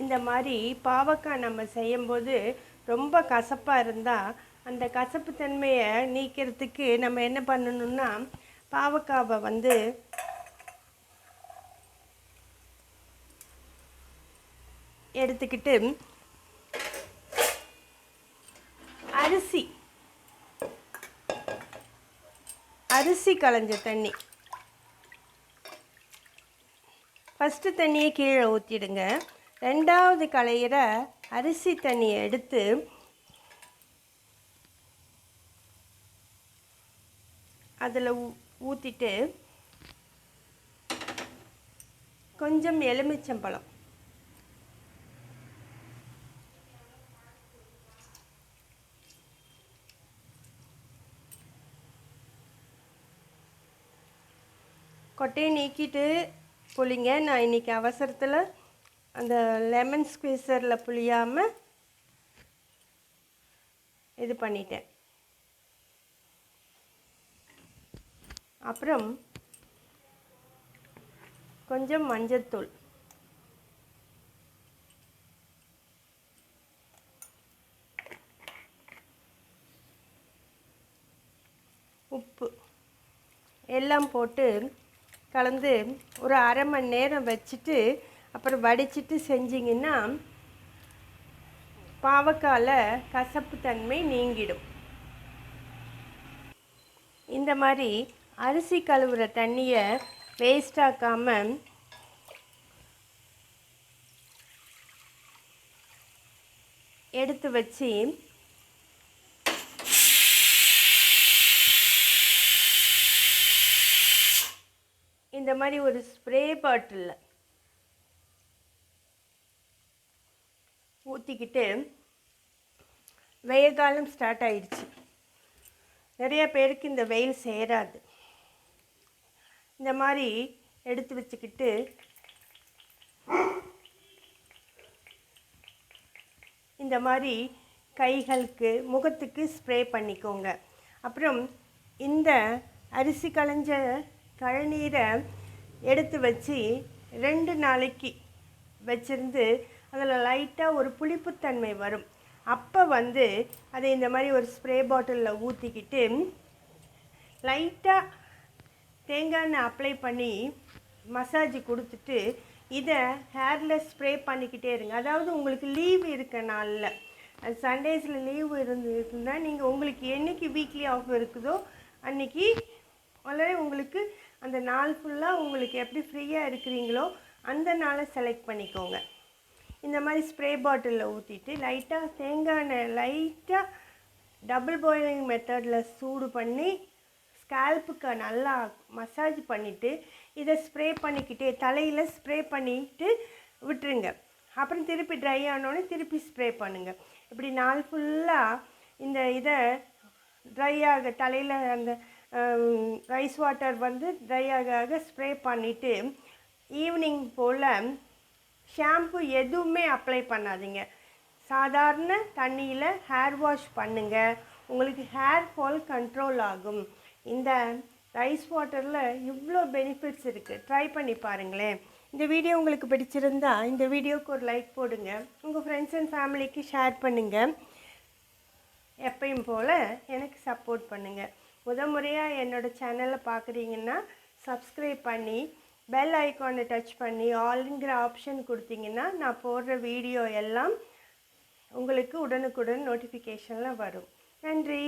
இந்த மாதிரி பாவக்காய் நம்ம செய்யும்போது ரொம்ப கசப்பாக இருந்தால் அந்த கசப்பு தன்மையை நீக்கிறதுக்கு நம்ம என்ன பண்ணணும்னா பாவக்காவை வந்து எடுத்துக்கிட்டு அரிசி அரிசி களைஞ்ச தண்ணி. ஃபஸ்ட்டு தண்ணியை கீழே ஊற்றிடுங்க ரெண்டாவது களையிற அரிசி தண்ணியை எடுத்து அதில் ஊற்றிட்டு கொஞ்சம் எலுமிச்சம்பழம். கொட்டையை நீக்கிட்டு புளிங்க நான் இன்றைக்கி அவசரத்தில் அந்த லெமன் ஸ்குவீசரில் புளியாமல் இது பண்ணிட்டேன். அப்புறம் கொஞ்சம் மஞ்சத்தூள். உப்பு எல்லாம் போட்டு கலந்து ஒரு அரை மணி நேரம் வச்சுட்டு அப்புறம் வடிச்சிட்டு செஞ்சிங்கன்னா பாவக்காயில் கசப்பு தன்மை நீங்கிடும். இந்த மாதிரி அரிசி கழுவுற தண்ணியை வேஸ்டாக்காமல் எடுத்து வச்சு இந்த மாதிரி ஒரு ஸ்ப்ரே பாட்டிலில் ஊற்றிக்கிட்டு வெயில் காலம் ஸ்டார்ட் ஆயிடுச்சு. நிறைய பேருக்கு இந்த வெயில் சேராது. இந்த மாதிரி எடுத்து வச்சுக்கிட்டு இந்த மாதிரி கைகளுக்கு முகத்துக்கு ஸ்ப்ரே பண்ணிக்கோங்க. அப்புறம் இந்த அரிசி களைஞ்ச கழநீரை எடுத்து வச்சு ரெண்டு நாளைக்கு வச்சிருந்து அதில் லைட்டாக ஒரு புளிப்புத்தன்மை வரும். அப்போ வந்து அதை இந்த மாதிரி ஒரு ஸ்ப்ரே பாட்டிலில் ஊற்றிக்கிட்டு லைட்டாக தேங்காய் எண்ணெய் அப்ளை பண்ணி மசாஜ் கொடுத்துட்டு இதை ஹேரில் ஸ்ப்ரே பண்ணிக்கிட்டே இருங்க. அதாவது உங்களுக்கு லீவ் இருக்க நாளில். சண்டேஸில் லீவ் இருந்ததுன்னா நீங்கள் உங்களுக்கு என்னைக்கு வீக்லி ஆஃப் இருக்குதோ அன்றைக்கி அல்லது உங்களுக்கு அந்த நாள் ஃபுல்லாக உங்களுக்கு எப்படி ஃப்ரீயாக இருக்கிறீங்களோ அந்த நாளை செலக்ட் பண்ணிக்கோங்க. இந்த மாதிரி ஸ்ப்ரே பாட்டிலில் ஊற்றிட்டு லைட்டாக தேங்காய் எண்ணெய் லைட்டாக டபுள் பாயிலிங் மெத்தடில் சூடு பண்ணி ஸ்கேல்புக்கு நல்லா மசாஜ் பண்ணிவிட்டு இதை ஸ்ப்ரே பண்ணிக்கிட்டே தலையில் ஸ்ப்ரே பண்ணிட்டு விட்டுருங்க. அப்புறம் திருப்பி ட்ரை ஆனோடனே திருப்பி ஸ்ப்ரே பண்ணுங்கள் இப்படி நாள் ஃபுல்லாக இந்த இதை ட்ரை ஆக தலையில் அந்த ரைஸ் வாட்டர் வந்து ட்ரை ஆக ஆக ஸ்ப்ரே பண்ணிவிட்டு ஈவினிங் போல் ஷாம்பு எதுவுமே அப்ளை பண்ணாதீங்க. சாதாரண தண்ணியில் ஹேர் வாஷ் பண்ணுங்கள் உங்களுக்கு ஹேர் ஃபால் கண்ட்ரோல் ஆகும். இந்த ரைஸ் வாட்டரில் இவ்வளோ பெனிஃபிட்ஸ் இருக்குது ட்ரை பண்ணி பாருங்களேன். இந்த வீடியோ உங்களுக்கு பிடிச்சிருந்தா இந்த வீடியோவுக்கு ஒரு லைக் போடுங்க. உங்கள் ஃப்ரெண்ட்ஸ் அண்ட் ஃபேமிலிக்கு ஷேர் பண்ணுங்கள் எப்பயும் போல் எனக்கு சப்போர்ட் பண்ணுங்கள் முத முறையாக என்னோடய சேனலை பார்க்குறீங்கன்னா சப்ஸ்கிரைப் பண்ணி பெல் ஐக்கானை டச் பண்ணி ஆல்ங்கிற ஆப்ஷன் கொடுத்தீங்கன்னா நான் போடுற வீடியோ எல்லாம் உங்களுக்கு உடனுக்குடன் நோட்டிஃபிகேஷனில் வரும். நன்றி.